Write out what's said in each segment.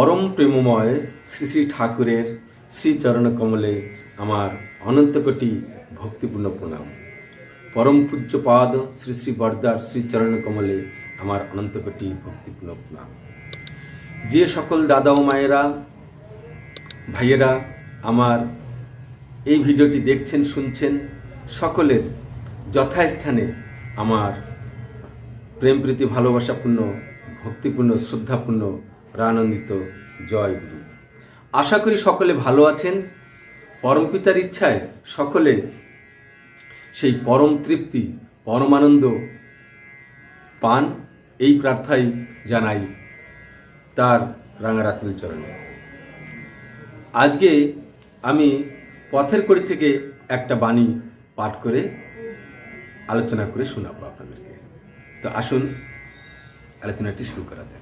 পরম প্রেমময় শ্রী শ্রী ঠাকুরের শ্রীচরণ কমলে আমার অনন্ত কোটি ভক্তিপূর্ণ প্রণাম। পরম পূজ্যপাদ শ্রী শ্রী বরদার শ্রীচরণ কমলে আমার অনন্ত কোটি ভক্তিপূর্ণ প্রণাম। যে সকল দাদা ও মায়েরা, ভাইয়েরা আমার এই ভিডিওটি দেখছেন, শুনছেন, সকলের যথাস্থানে আমার প্রেম প্রীতি, ভালোবাসাপূর্ণ, ভক্তিপূর্ণ, শ্রদ্ধাপূর্ণ রানন্দিত জয় গুরু। আশা করি সকলে ভালো আছেন। পরমপিতার ইচ্ছায় সকলে সেই পরম তৃপ্তি, পরমানন্দ পান। এই প্রার্থাই জানাই তার রাঙারাতুল চরণে। আজকে আমি পথের কড়ি থেকে একটা বাণী পাঠ করে আলোচনা করে শোনাবো আপনাদেরকে। তো আসুন, আলোচনাটি শুরু করা যাক।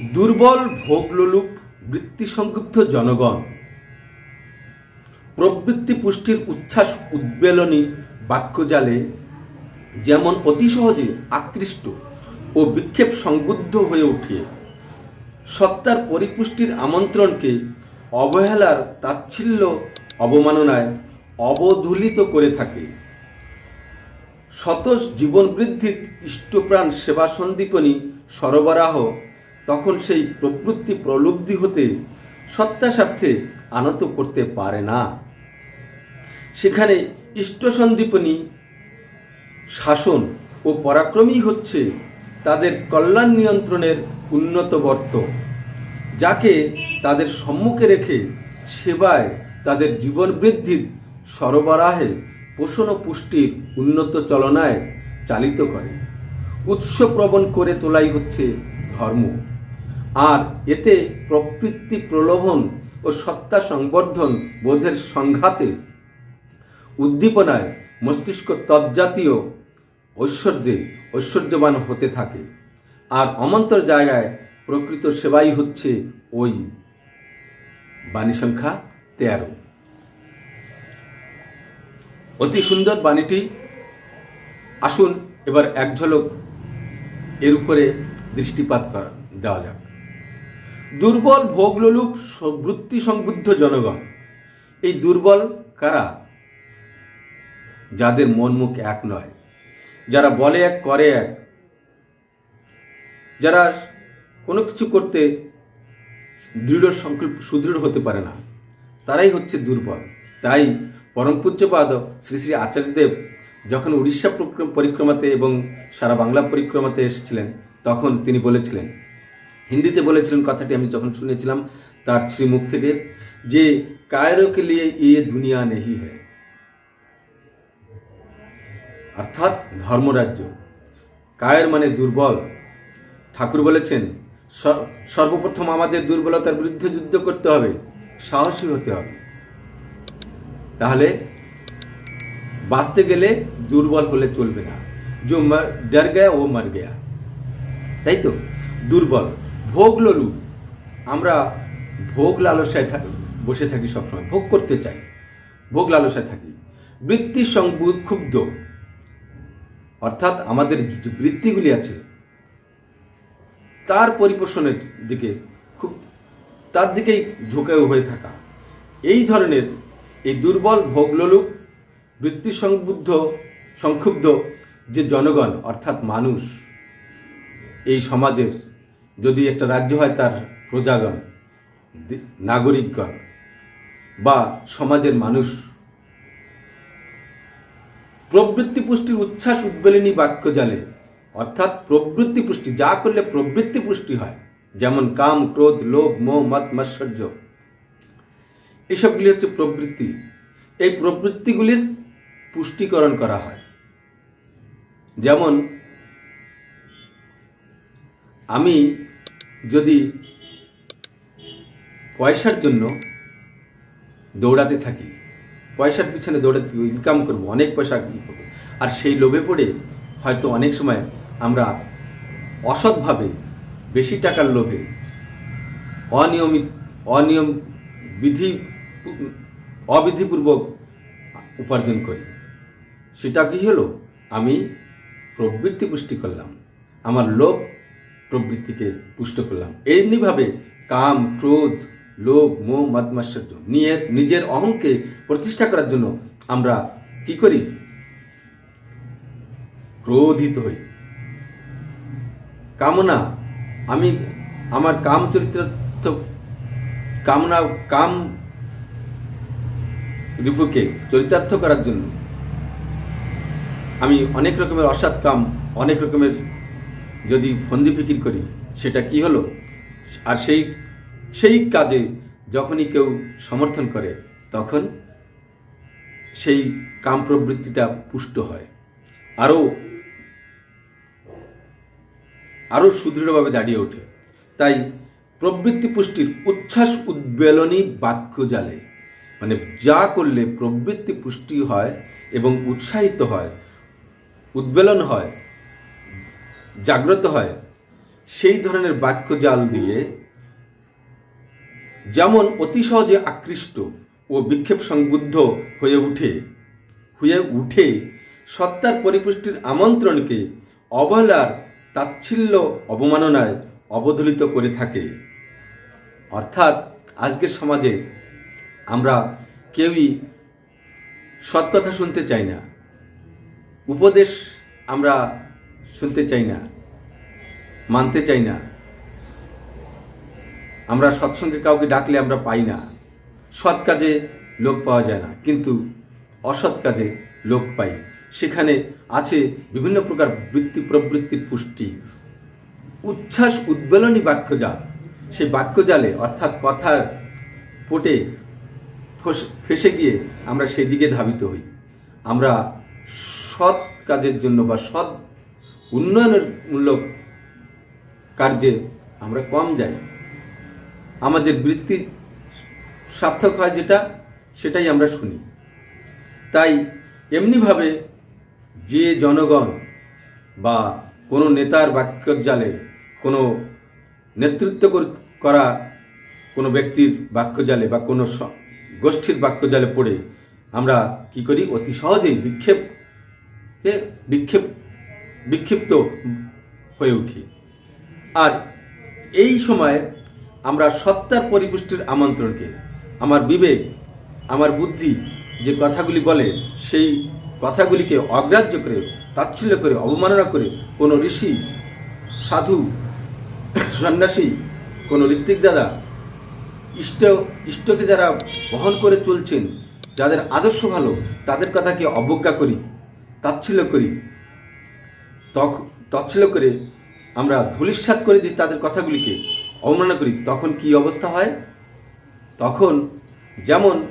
দুর্বল ভোগলোলুপ বৃত্তি সংক্ষুব্ধ জনগণ, প্রবৃত্তি পুষ্টির উচ্ছ্বাস উদ্বেলনী বাক্যজালে যেমন অতি সহজে আকৃষ্ট ও বিক্ষেপ সংবুদ্ধ হয়ে ওঠে সত্তার পরিপুষ্টির আমন্ত্রণকে অবহেলার তাচ্ছিল্য অবমাননায় অবদূলিত করে থাকে। শত জীবন বৃদ্ধির ইষ্টপ্রাণ সেবা সন্দীপনী সরবরাহ তখন সেই প্রবৃত্তি প্রলব্ধি হতে সত্তা স্বার্থে আনত করতে পারে না। সেখানে ইষ্ট সন্দীপনী শাসন ও পরাক্রমই হচ্ছে তাদের কল্যাণ নিয়ন্ত্রণের উন্নত বর্ত, যাকে তাদের সম্মুখে রেখে সেবায় তাদের জীবন বৃদ্ধির সরবরাহে পোষণ ও পুষ্টির উন্নত চলনায় চালিত করে। উৎসপ্রবণ করে তোলাই হচ্ছে ধর্ম। আর এতে প্রকৃতি প্রলোভন ও সত্তা সংবর্ধন বোধের সংঘাতে উদ্দীপনায় মস্তিষ্ক তৎজাতীয় ঐশ্বর্যে ঐশ্বর্যবান হতে থাকে। আর অমন্তর জায়গায় প্রকৃত সেবাই হচ্ছে ওই। বাণী সংখ্যা তেরো। অতি সুন্দর বাণীটি। আসুন এবার এক ঝলক এর উপরে দৃষ্টিপাত করা, দেওয়া যাক। দুর্বল ভোগলোলুপ বৃত্তি সংবুদ্ধ জনগণ। এই দুর্বল কারা? যাদের মন মুখ এক নয়। যারা বলে এক, করে এক। যারা কোনো কিছু করতে দৃঢ় সংকল্প, সুদৃঢ় হতে পারে না। তারাই হচ্ছে দুর্বল। তাই পরম পূজ্যপাদ শ্রী শ্রী আচার্যদেব যখন উড়িষ্যা পরিক্রমাতে এবং সারা বাংলা পরিক্রমাতে এসেছিলেন, তখন তিনি বলেছিলেন হিন্দিতে বলেছিলেন কথাটি, আমি যখন শুনেছিলাম তার শ্রীমুখ থেকে, যে কায়রোকে লিয়ে ইয়ে দুনিয়া নেহি হ্যায়। অর্থাৎ ধর্মরাজ্য। কায়ের মানে দুর্বল। ঠাকুর বলেছেন সর্বপ্রথম আমাদের দুর্বলতার বিরুদ্ধে যুদ্ধ করতে হবে, সাহসী হতে হবে। তাহলে, বাঁচতে গেলে দুর্বল হলে চলবে না। যে ডর গয়া, ও মর গেয়া। তাই তো? দুর্বল। ভোগ ললু আমরা ভোগ লালসায় থাকি বসে থাকি সবসময়, ভোগ করতে চাই, ভোগ লালসায় থাকি। বৃত্তি সংক্ষুব্ধ অর্থাৎ আমাদের যে বৃত্তিগুলি আছে, তার পরিপোষণের দিকে খুব তার দিকেই ঝুঁকেও হয়ে থাকা। এই ধরনের এই দুর্বল ভোগলোলুপ বৃত্তি সংবুদ্ধ, সংক্ষুব্ধ যে জনগণ, অর্থাৎ মানুষ, এই সমাজের যদি একটা রাজ্য হয় তার প্রজাগণ নাগরিকগণ বা সমাজের মানুষ। প্রবৃত্তি পুষ্টির উচ্ছ্বাস উদ্বেলিনী বাক্য জালে, অর্থাৎ প্রবৃত্তি পুষ্টি, যা করলে প্রবৃত্তি পুষ্টি হয়, যেমন কাম, ক্রোধ, লোভ, মোহ মত মাৎসর্য। এসবগুলি হচ্ছে প্রবৃত্তি। এই প্রবৃত্তিগুলির পুষ্টিকরণ করা হয়। যেমন, আমি যদি পয়সার জন্য দৌড়াতে থাকি, পয়সার পিছনে দৌড়াতে ইনকাম করব, অনেক পয়সা করব, আর সেই লোভে পড়ে হয়তো অনেক সময় আমরা অসৎভাবে বেশি টাকার লোভে অনিয়মিত, অনিয়ম, বিধি, অবিধিপূর্বক উপার্জন করি। সেটা কি হলো? আমি প্রবৃত্তি পুষ্টি করলাম। আমার লোভ প্রবৃত্তিকে পুষ্ট করলাম। এমনিভাবে কাম, ক্রোধ, লোভ, মোহ, মদমাশ্চর্য নিয়ে নিজের অহংকে প্রতিষ্ঠা করার জন্য আমরা কি করি? ক্রোধিত হই। কামনা, আমি আমার কাম চরিত্র কামনা, কাম রিপুকে চরিতার্থ করার জন্য আমি অনেক রকমের অসৎ কাম, অনেক রকমের যদি ফন্দি ফিকির করি, সেটা কি হলো? আর সেই সেই কাজে যখনই কেউ সমর্থন করে, তখন সেই কাম প্রবৃত্তিটা পুষ্ট হয়। আরও আরও সুদৃঢ়ভাবে দাঁড়িয়ে ওঠে। তাই প্রবৃত্তি পুষ্টির উচ্ছ্বাস উদ্বেলনী বাক্য জালে। মানে যা করলে প্রবৃত্তি পুষ্টি হয় এবং উৎসাহিত হয়, উদ্বেলন হয় জাগ্রত হয়, সেই ধরনের বাক্য জাল দিয়ে যেমন অতি সহজে আকৃষ্ট ও বিক্ষেপ সংবুদ্ধ হয়ে উঠে হয়ে উঠে সত্তার পরিপুষ্টির আমন্ত্রণকে অবহেলার তাচ্ছিল্য অবমাননায় অবদলিত করে থাকে। অর্থাৎ আজকের সমাজে আমরা কেউই সৎ কথা শুনতে চাই না। উপদেশ আমরা শুনতে চাই না, মানতে চাই না। আমরা সৎসঙ্গে কাউকে ডাকলে আমরা পাই না। সৎ কাজে লোক পাওয়া যায় না, কিন্তু অসৎ কাজে লোক পাই। সেখানে আছে বিভিন্ন প্রকার বৃত্তি প্রবৃত্তির পুষ্টি। উচ্ছ্বাস, উদ্বেলনী বাক্যজাল। সেই বাক্যজালে, অর্থাৎ কথার পটে ফস- ফেসে গিয়ে আমরা সেদিকে ধাবিত হই। আমরা সৎ কাজের জন্য বা সৎ উন্নয়নের মূলক কার্যে আমরা কম যাই। আমাদের বৃত্তি সার্থক হয় যেটা, সেটাই আমরা শুনি। তাই এমনিভাবে যে জনগণ বা কোনো নেতার বাক্যজালে কোনো নেতৃত্ব করা কোনো ব্যক্তির বাক্যজালে বা কোনো গোষ্ঠীর বাক্যজালে পড়ে আমরা কি করি? অতি সহজেই বিক্ষেপ বিক্ষেপ বিক্ষিপ্ত হয়ে উঠি। আর এই সময় আমরা সত্তার পরিপুষ্টির আমন্ত্রণকে, আমার বিবেক, আমার বুদ্ধি যে কথাগুলি বলে, সেই কথাগুলিকে অগ্রাহ্য করে, তাচ্ছিল্য করে, অবমাননা করে কোনো ঋষি, সাধু, সন্ন্যাসী, কোনো ঋত্বিক দাদা, ইষ্ট, ইষ্টকে যারা বহন করে চলছেন, যাদের আদর্শ ভালো, তাদের কথাকে অবজ্ঞা করি, তাচ্ছিল্য করি তছল করে আমরা ধূলিসাৎ করে দিই তাদের কথাগুলিকে। অবমাননা করি, তখন কি অবস্থা হয়? তখন যেমন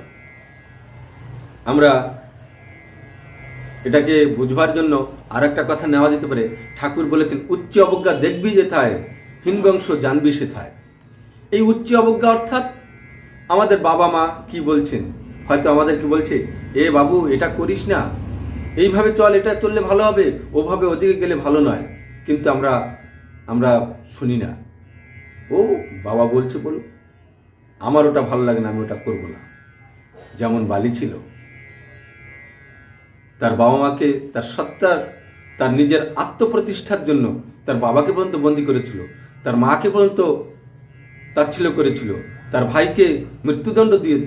আমরা এটাকে বুঝবার জন্য আর একটা কথা নেওয়া যেতে পারে। ঠাকুর বলেছেন, উচ্চ অবজ্ঞা দেখবি যেথায়, হিনবংশ জানবি সেথায়। এই উচ্চ অবজ্ঞা অর্থাৎ আমাদের বাবা মা কি বলছেন? হয়তো আমাদেরকে বলছে, এ বাবু, এটা করিস না। এইভাবে চল, এটা চললে ভালো হবে, ওভাবে ওদিকে গেলে ভালো নয়। কিন্তু আমরা আমরা শুনি না। ও, বাবা বলছে বলো, আমার ওটা ভালো লাগে না, আমি ওটা করব না। যেমন বালি ছিল। তার বাবা মাকে, তার সত্তার, তার নিজের আত্মপ্রতিষ্ঠার জন্য তার বাবাকে পর্যন্ত বন্দি করেছিল। তার মাকে পর্যন্ত তাচ্ছিল্য করেছিল। তার ভাইকে মৃত্যুদণ্ড দিয়ে,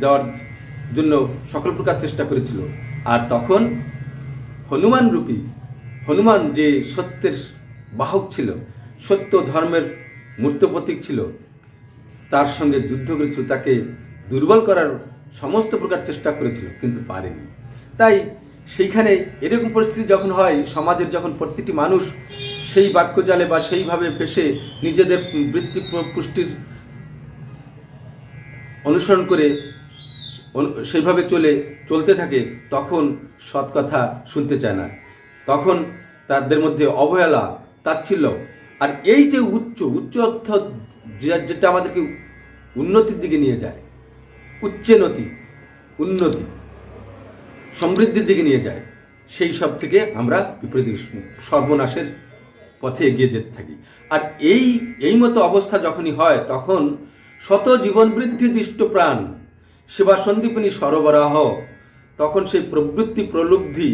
দেওয়ার জন্য সকল প্রকার চেষ্টা করেছিল। আর তখন হনুমান রূপী, হনুমান যে সত্যের বাহক ছিল, সত্য ধর্মের মূর্ত প্রতীক ছিল, তার সঙ্গে যুদ্ধ করেছিল, তাকে দুর্বল করার সমস্ত প্রকার চেষ্টা করেছিল, কিন্তু পারেনি। তাই সেইখানে এরকম পরিস্থিতি যখন হয়, সমাজের যখন প্রতিটি মানুষ সেই বাক্যজালে বা সেইভাবে ফেসে নিজেদের বৃত্তি পুষ্টির অনুসরণ করে সেইভাবে চলে, চলতে থাকে, তখন সৎ কথা শুনতে চায় না। তখন তাদের মধ্যে অবহেলা, তাচ্ছিল্য, আর এই যে উচ্চ উচ্চ অর্থ যেটা আমাদেরকে উন্নতির দিকে নিয়ে যায়, উচ্চনতি, উন্নতি, সমৃদ্ধির দিকে নিয়ে যায়, সেই সব থেকে আমরা বিপরীত সর্বনাশের পথে এগিয়ে যেতে থাকি। আর এই এই মতো অবস্থা যখনই হয়, তখন শত জীবন বৃদ্ধি দৃষ্ট প্রাণ সেবা সন্দীপনী সরবরাহ। তখন সেই প্রবৃত্তি প্রলুব্ধি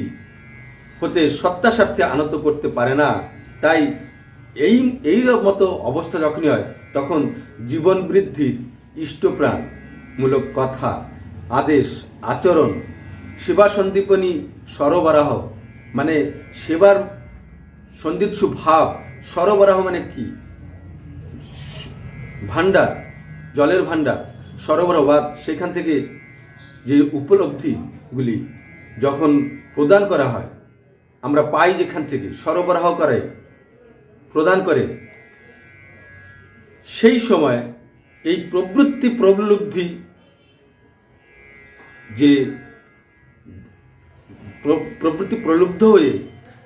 হতে সত্তা স্বার্থে আনত করতে পারে না। তাই এই এই মতো অবস্থা যখনই হয়, তখন জীবন বৃদ্ধির ইষ্টপ্রাণ মূলক কথা, আদেশ, আচরণ সেবা সন্দীপনী সরবরাহ মানে সেবার সন্দিৎসু ভাব, সরবরাহ মানে কি? ভাণ্ডার, জলের ভাণ্ডার। সরবরাহ বা সেখান থেকে যে উপলব্ধিগুলি যখন প্রদান করা হয়, আমরা পাই যেখান থেকে, সরবরাহ করে, প্রদান করে, সেই সময় এই প্রবৃত্তি প্রবলব্ধি যে প্র- প্রবৃত্তি প্রলুব্ধ হয়ে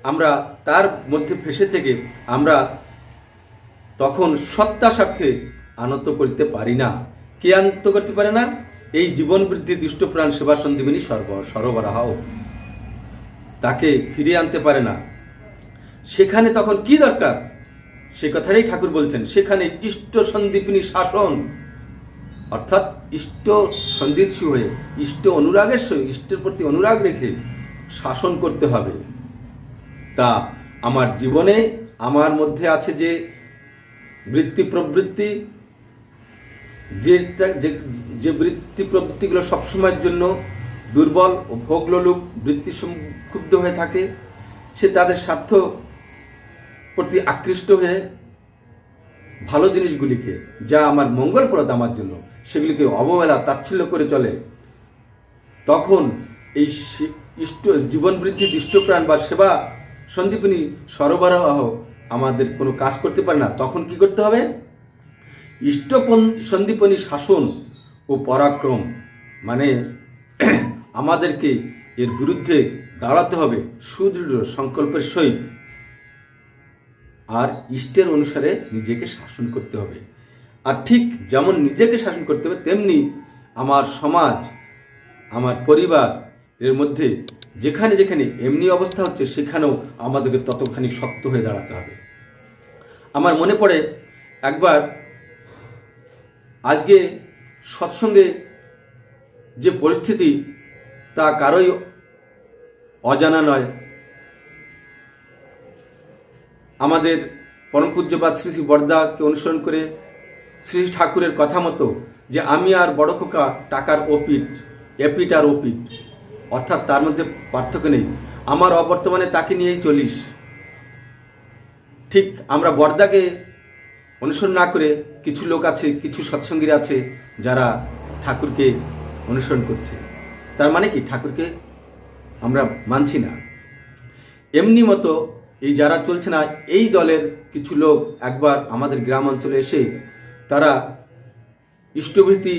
আমরা তার মধ্যে ফেসে থেকে আমরা তখন সত্তা স্বার্থে আনত করতে পারি না। কে আনত করতে পারে না। এই জীবন বৃদ্ধি দুষ্টপ্রাণ সেবা সন্দীপিনী সর্ব, সরবরাহ। তাকে ফিরিয়ে আনতে পারে না। সেখানে তখন কি দরকার? সে কথাটাই ঠাকুর বলছেন, সেখানে ইষ্ট সন্দীপিনী শাসন। অর্থাৎ ইষ্ট সন্দিৎসু হয়ে, ইষ্ট অনুরাগের সঙ্গে ইষ্টের প্রতি অনুরাগ রেখে শাসন করতে হবে। তা আমার জীবনে, আমার মধ্যে আছে যে বৃত্তি প্রবৃত্তি যেটা যে যে বৃত্তি প্রবৃত্তিগুলো সবসময়ের জন্য দুর্বল ও ভোগলোলুপ বৃত্তি ক্ষুব্ধ হয়ে থাকে, সে তাদের স্বার্থ প্রতি আকৃষ্ট হয়ে ভালো জিনিসগুলিকে, যা আমার মঙ্গলপ্রদ আমার জন্য, সেগুলিকে অবহেলা, তাচ্ছিল্য করে চলে। তখন এই ইষ্ট জীবন বৃদ্ধি, দৃষ্টপ্রাণ বা সেবা সন্দীপিনী সরবরাহ আমাদের কোনো কাজ করতে পারে না। তখন কি করতে হবে? ইষ্টপন সন্দীপনী শাসন ও পরাক্রম মানে আমাদেরকে এর বিরুদ্ধে দাঁড়াতে হবে সুদৃঢ় সংকল্পের সহিত। আর ইষ্টের অনুসারে নিজেকে শাসন করতে হবে। আর ঠিক যেমন নিজেকে শাসন করতে হবে, তেমনি আমার সমাজ, আমার পরিবার এর মধ্যে যেখানে যেখানে এমনি অবস্থা হচ্ছে, সেখানেও আমাদেরকে ততখানি শক্ত হয়ে দাঁড়াতে হবে। আমার মনে পড়ে একবার আজকে সৎসঙ্গে যে পরিস্থিতি তা কারোই অজানা নয়। আমাদের পরম পূজ্যপাত শ্রী শ্রী বরদাকে অনুসরণ করে শ্রী ঠাকুরের কথা মতো যে আমি আর বড় খোকা টাকার ওপিট এপিট আর ওপিট অর্থাৎ তার মধ্যে পার্থক্য নেই। আমার অবর্তমানে তাকে নিয়েই চলিস। ঠিক আমরা বর্দাকে অনুসরণ না করে কিছু লোক আছে, কিছু সৎসঙ্গীরা আছে যারা ঠাকুরকে অনুসরণ করছে। তার মানে কি? ঠাকুরকে আমরা মানছি না। এমনি মতো এই যারা চলছে না, এই দলের কিছু লোক একবার আমাদের গ্রাম অঞ্চলে এসে তারা ইষ্টভৃতি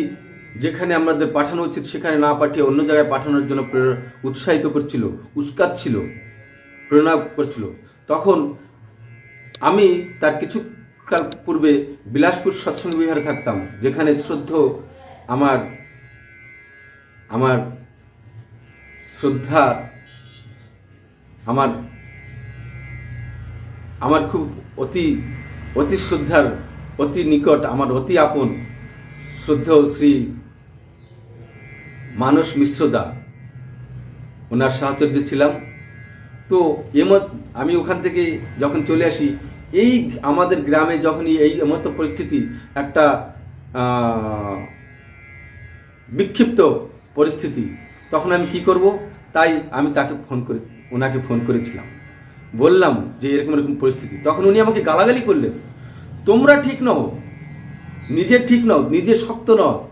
যেখানে আমাদের পাঠানো উচিত, সেখানে না পাঠিয়ে অন্য জায়গায় পাঠানোর জন্য উৎসাহিত করছিল, উস্কাচ্ছিল, প্রেরণা করছিল। তখন আমি তার কিছু কাল পূর্বে বিলাসপুর সৎসঙ্গ বিহারে থাকতাম, যেখানে শ্রদ্ধ আমার আমার শ্রদ্ধা আমার আমার খুব অতি অতি শ্রদ্ধার, অতি নিকট, আমার অতি আপন শ্রদ্ধেয় শ্রী মানস মিশ্রদা। ওনার সাহচর্য ছিলাম। তো এমত আমি ওখান থেকে যখন চলে আসি এই আমাদের গ্রামে যখনই এই মতো পরিস্থিতি, একটা বিক্ষিপ্ত পরিস্থিতি, তখন আমি কি করব? তাই আমি তাকে ফোন করে, ওনাকে ফোন করেছিলাম। বললাম যে এরকম এরকম পরিস্থিতি। তখন উনি আমাকে গালাগালি করলেন। তোমরা ঠিক নও। নিজে ঠিক নও। নিজে শক্ত নও।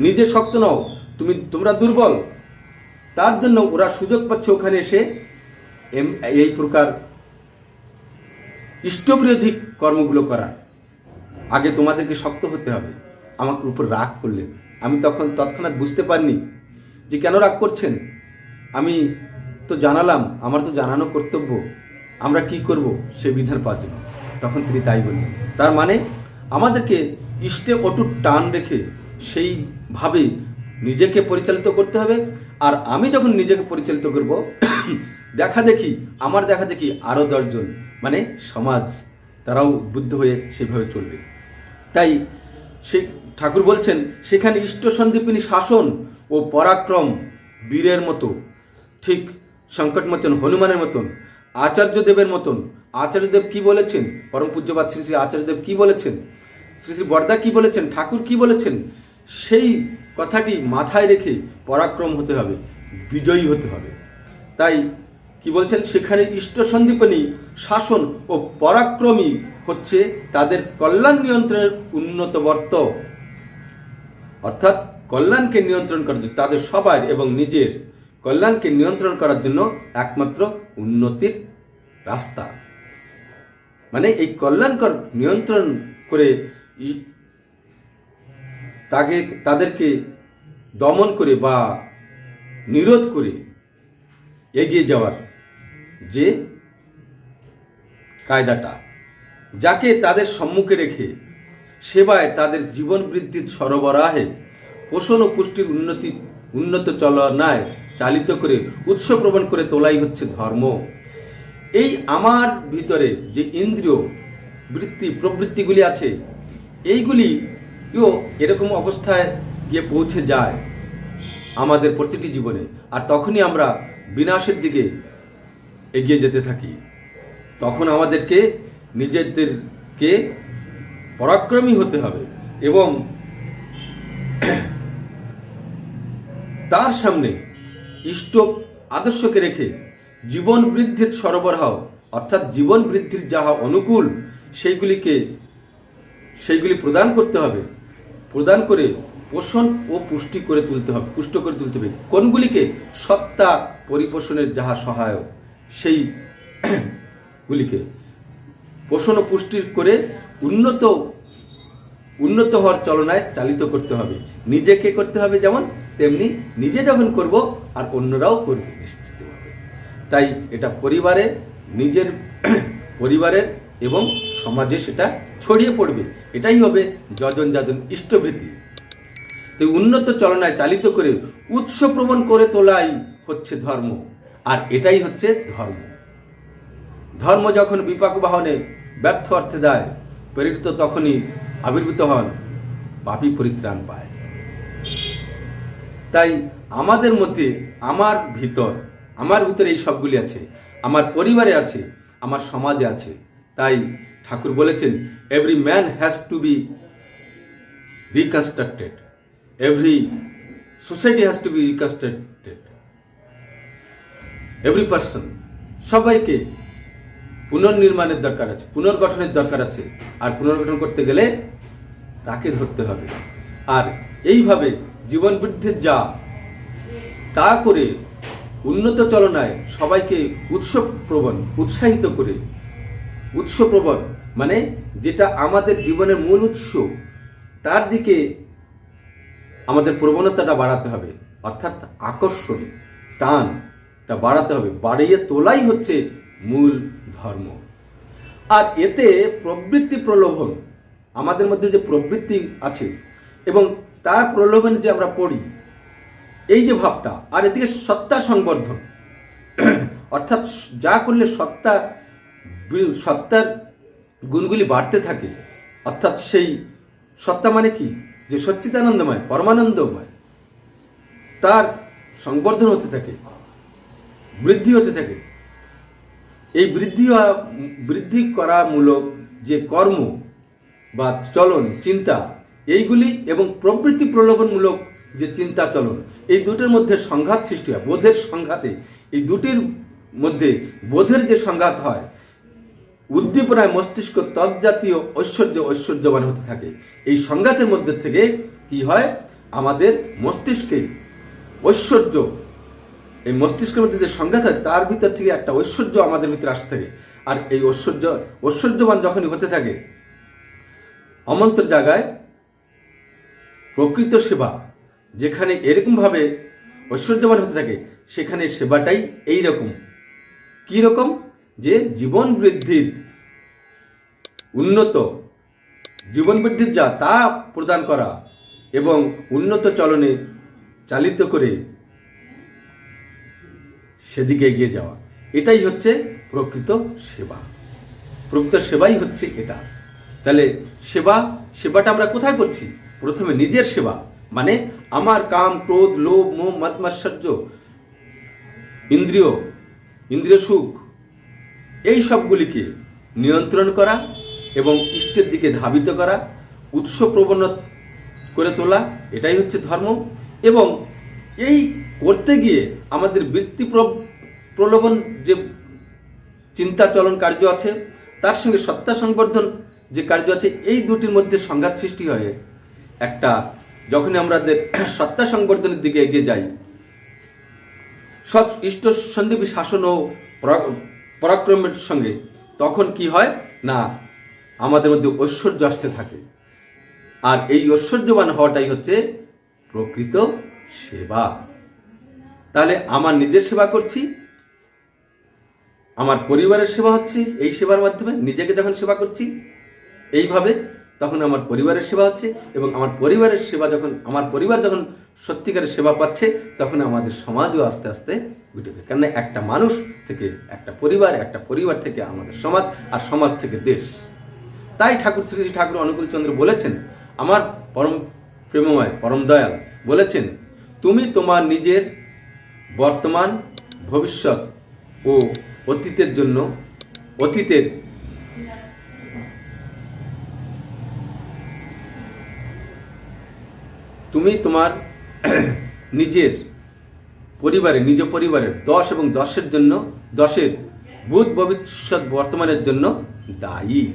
নিজে শক্ত নও। তুমি, তোমরা দুর্বল। তার জন্য ওরা সুযোগ পাচ্ছে ওখানে এসে এই প্রকার ইষ্টবিরোধী কর্মগুলো করার আগে তোমাদেরকে শক্ত হতে হবে। আমাকে উপর রাগ করলেন আমি তখন তৎক্ষণাৎ বুঝতে পারিনি যে কেন রাগ করছেন। আমি তো জানালাম, আমার তো জানানো কর্তব্য। আমরা কি করব সে বিধান পাওয়ার জন্য। তখন তিনি তাই বললেন। তার মানে আমাদেরকে ইষ্টে অটুট টান রেখে সেইভাবে নিজেকে পরিচালিত করতে হবে। আর আমি যখন নিজেকে পরিচালিত করব, দেখা দেখি, আমার দেখা দেখি আরও দশজন। মানে সমাজ, তারাও উদ্বুদ্ধ হয়ে সেভাবে চলবে। তাই সে, ঠাকুর বলছেন, সেখানে ইষ্ট সন্দীপিনী শাসন ও পরাক্রম বীরের মতো। ঠিক সংকটমোচন হনুমানের মতন আচার্য দেবের মতন। আচার্যদেব কি বলেছেন? পরম পূজ্যপাত শ্রী শ্রী আচার্যদেব কি বলেছেন? শ্রী শ্রী বর্দা কি বলেছেন? ঠাকুর কি বলেছেন? সেই কথাটি মাথায় রেখে পরাক্রম হতে হবে, বিজয়ী হতে হবে। তাই কি বলছেন? সেখানে ইষ্ট সন্দীপনী, শাসন ও পরাক্রমী হচ্ছে তাদের কল্যাণ নিয়ন্ত্রণের উন্নত বর্ত। অর্থাৎ কল্যাণকে নিয়ন্ত্রণ করার জন্য, তাদের সবার এবং নিজের কল্যাণকে নিয়ন্ত্রণ করার জন্য একমাত্র উন্নতির রাস্তা। মানে এই কল্যাণকর নিয়ন্ত্রণ করে তাকে, তাদেরকে দমন করে বা নিরোধ করে এগিয়ে যাওয়ার যে কায়দাটা, যাকে তাদের সম্মুখে রেখে সেবায় তাদের জীবন বৃদ্ধির সরবরাহে পোষণ ও পুষ্টির উন্নতি, উন্নত চলনায় চালিত করে, উৎস প্রবণ করে তোলাই হচ্ছে ধর্ম। এই আমার ভিতরে যে ইন্দ্রিয়, বৃত্তি, প্রবৃত্তিগুলি আছে, এইগুলিও এরকম অবস্থায় গিয়ে পৌঁছে যায় আমাদের প্রতিটি জীবনে। আর তখনই আমরা বিনাশের দিকে এগিয়ে যেতে থাকি, তখন আমাদেরকে নিজেদেরকে পরাক্রমী হতে হবে এবং তার সামনে ইষ্ট আদর্শকে রেখে জীবন বৃদ্ধির সরবরাহ, অর্থাৎ জীবন বৃদ্ধির যাহা অনুকূল, সেইগুলিকে, সেইগুলি প্রদান করতে হবে। প্রদান করে পোষণ ও পুষ্টি করে তুলতে হবে, পুষ্ট করে তুলতে হবে। কোনগুলিকে? সত্তা পরিপোষণের যাহা সহায়ক। সেই গুলিকে পোষণ ও পুষ্টির করে উন্নত উন্নত হওয়ার চলনায় চালিত করতে হবে। নিজেকে করতে হবে যেমন, তেমনি নিজে যখন করব আর অন্যরাও করবে নিশ্চিতভাবে। তাই এটা পরিবারে, নিজের পরিবারের এবং সমাজে সেটা ছড়িয়ে পড়বে। এটাই হবে যজন যাজন ইষ্টবৃত্তি তো উন্নত চলনায় চালিত করে উৎস প্রবণ করে তোলাই হচ্ছে ধর্ম। আর এটাই হচ্ছে ধর্ম। ধর্ম যখন বিপাক বাহনে ব্যর্থ অর্থে দেয়, প্রেরিত তখনই আবির্ভূত হন পাপি পরিত্রাণ পায়। তাই আমাদের মধ্যে আমার ভিতর, আমার ভিতরে এই সবগুলি আছে, আমার পরিবারে আছে, আমার সমাজে আছে। তাই ঠাকুর বলেছেন every man has to be reconstructed every society has to be reconstructed every person সবাইকে পুনর্নির্মাণের দরকার আছে, পুনর্গঠনের দরকার আছে। আর পুনর্গঠন করতে গেলে তাকে ধরতে হবে। আর এইভাবে জীবন বৃদ্ধির যা, তা করে উন্নত চলনায় সবাইকে উৎসব প্রবণ উৎসাহিত করে। উৎস প্রবণ মানে যেটা আমাদের জীবনের মূল উৎস, তার দিকে আমাদের প্রবণতাটা বাড়াতে হবে। অর্থাৎ আকর্ষণ টানটা বাড়াতে হবে। বাড়িয়ে তোলাই হচ্ছে মূল ধর্ম। আর এতে প্রবৃত্তি প্রলোভন, আমাদের মধ্যে যে প্রবৃত্তি আছে এবং তার প্রলোভন যে আমরা পড়ি, এই যে ভাবটা, আর এদিকে সত্তা সংবর্ধন। অর্থাৎ যা করলে সত্তা সত্তার গুণগুলি বাড়তে থাকে, অর্থাৎ সেই সত্তা মানে কি? যে সচ্চিদানন্দময়, পরমানন্দময়, তার সংবর্ধন হতে থাকে। বৃদ্ধি হতে থাকে। এই বৃদ্ধি বৃদ্ধি করামূলক যে কর্ম বা চলন, চিন্তা, এইগুলি এবং প্রবৃত্তি প্রলোভনমূলক যে চিন্তা, চলন, এই দুটোর মধ্যে সংঘাত সৃষ্টি হয়, বোধের সংঘাতে। এই দুটির মধ্যে বোধের যে সংঘাত হয়, উদ্দীপনায় মস্তিষ্ক তৎজাতীয় ঐশ্বর্য, ঐশ্বর্যবান হতে থাকে। এই সংঘাতের মধ্যে থেকে কি হয়? আমাদের মস্তিষ্কে ঐশ্বর্য এই মস্তিষ্কের মধ্যে যে সংঘাত হয়, তার ভিতর থেকে একটা ঐশ্বর্য আমাদের ভিতরে আসতে থাকে। আর এই ঐশ্বর্য, ঐশ্বর্যবান যখনই হতে থাকে অমন্তর জায়গায় প্রকৃত সেবা, যেখানে এরকমভাবে ঐশ্বর্যবান হতে থাকে, সেখানে সেবাটাই এই রকম কী রকম? যে জীবন বৃদ্ধির উন্নত, জীবন বৃদ্ধির যা তা প্রদান করা এবং উন্নত চলনে চালিত করে সেদিকে এগিয়ে যাওয়া। এটাই হচ্ছে প্রকৃত সেবা। প্রকৃত সেবাই হচ্ছে এটা। তাহলে সেবা, সেবাটা আমরা কোথায় করছি? প্রথমে নিজের সেবা মানে আমার কাম, ক্রোধ, লোভ, মোহ, মতমাশ্চর্য, ইন্দ্রিয় ইন্দ্রিয় সুখ, এই সবগুলিকে নিয়ন্ত্রণ করা এবং ইষ্টের দিকে ধাবিত করা, উৎস প্রবণ করে তোলা, এটাই হচ্ছে ধর্ম। এবং এই করতে গিয়ে আমাদের বৃত্তি প্র- প্রলোভন যে চিন্তা চলন কার্য আছে, তার সঙ্গে সত্তা সংবর্ধন যে কার্য আছে, এই দুটির মধ্যে সংঘাত সৃষ্টি হয়। একটা যখনই আমাদের সত্তা সংবর্ধনের দিকে এগিয়ে যাই, সৎ ইষ্ট সন্দীপী শাসন ও পরাক্রমের সঙ্গে, তখন কি হয়? না, আমাদের মধ্যে ঐশ্বর্য আসতে থাকে। আর এই ঐশ্বর্যবান হওয়াটাই হচ্ছে প্রকৃত সেবা। তাহলে আমার নিজের সেবা করছি, আমার পরিবারের সেবা হচ্ছে এই সেবার মাধ্যমে, নিজেকে যখন সেবা করছি, এইভাবে তখন আমার পরিবারের সেবা হচ্ছে এবং আমার পরিবারের সেবা যখন, আমার পরিবার যখন সত্যিকারের সেবা পাচ্ছে, তখন আমাদের সমাজও আস্তে আস্তে উঠেছে কেননা একটা মানুষ থেকে, একটা পরিবার একটা পরিবার থেকে আমাদের সমাজ আর সমাজ থেকে দেশ। তাই ঠাকুর শ্রী ঠাকুর অনুকূল চন্দ্র বলেছেন, আমার পরম প্রেমময়, পরম দয়াল বলেছেন তুমি তোমার নিজের বর্তমান, ভবিষ্যৎ ও অতীতের জন্য, অতীতের তুমি তোমার নিজের পরিবারের, নিজ পরিবারের দশ এবং দশের জন্য, দশের ভূত ভবিষ্যৎ বর্তমানের জন্য দায়ী।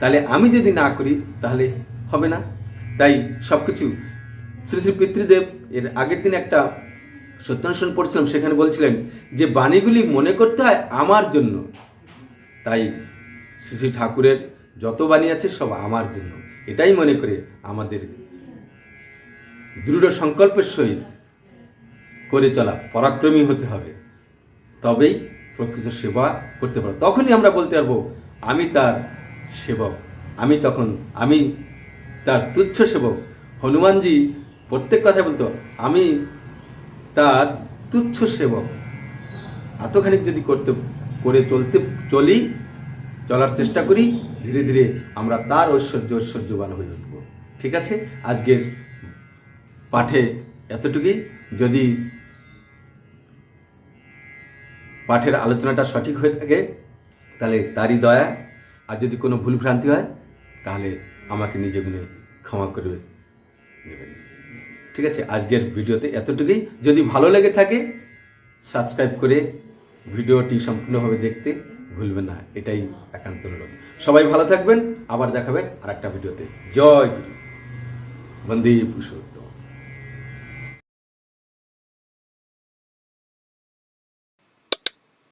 তাহলে আমি যদি না করি, তাহলে হবে না। তাই সব কিছু শ্রী শ্রী পিতৃদেব এর আগের দিন একটা সত্যানুষ্ঠান পড়ছিলাম, সেখানে বলছিলেন যে, বাণীগুলি মনে করতে হয় আমার জন্য। তাই শ্রী শ্রী ঠাকুরের যত বাণী আছে সব আমার জন্য। এটাই মনে করে আমাদের দৃঢ় সংকল্পের সহিত করে চলা পরাক্রমী হতে হবে। তবেই প্রকৃত সেবা করতে পারব তখনই আমরা বলতে পারব, আমি তার সেবক, আমি তখন, আমি তার তুচ্ছ সেবক। হনুমানজি প্রত্যেক কথা বলতো আমি তার তুচ্ছ সেবক। এতখানি যদি করতে, করে চলতে, চলি, চলার চেষ্টা করি, ধীরে ধীরে আমরা তার ঐশ্বর্য, ঐশ্বর্যবান হয়ে উঠব। ঠিক আছে? আজকের পাঠে এতটুকুই। যদি পাঠের আলোচনাটা সঠিক হয়ে থাকে, তাহলে তারই দয়া। আর যদি কোনো ভুল ভ্রান্তি হয়, তাহলে আমাকে নিজে গুণে ক্ষমা করে নেবেন। ঠিক আছে? আজকের ভিডিওতে এতটুকুই। যদি ভালো লেগে থাকে সাবস্ক্রাইব করে ভিডিওটি সম্পূর্ণভাবে দেখতে ভুলবেন না। এটাই একান্ত অনুরোধ। সবাই ভালো থাকবেন। আবার দেখাবেন আর একটা ভিডিওতে। জয় গুরু। বন্দে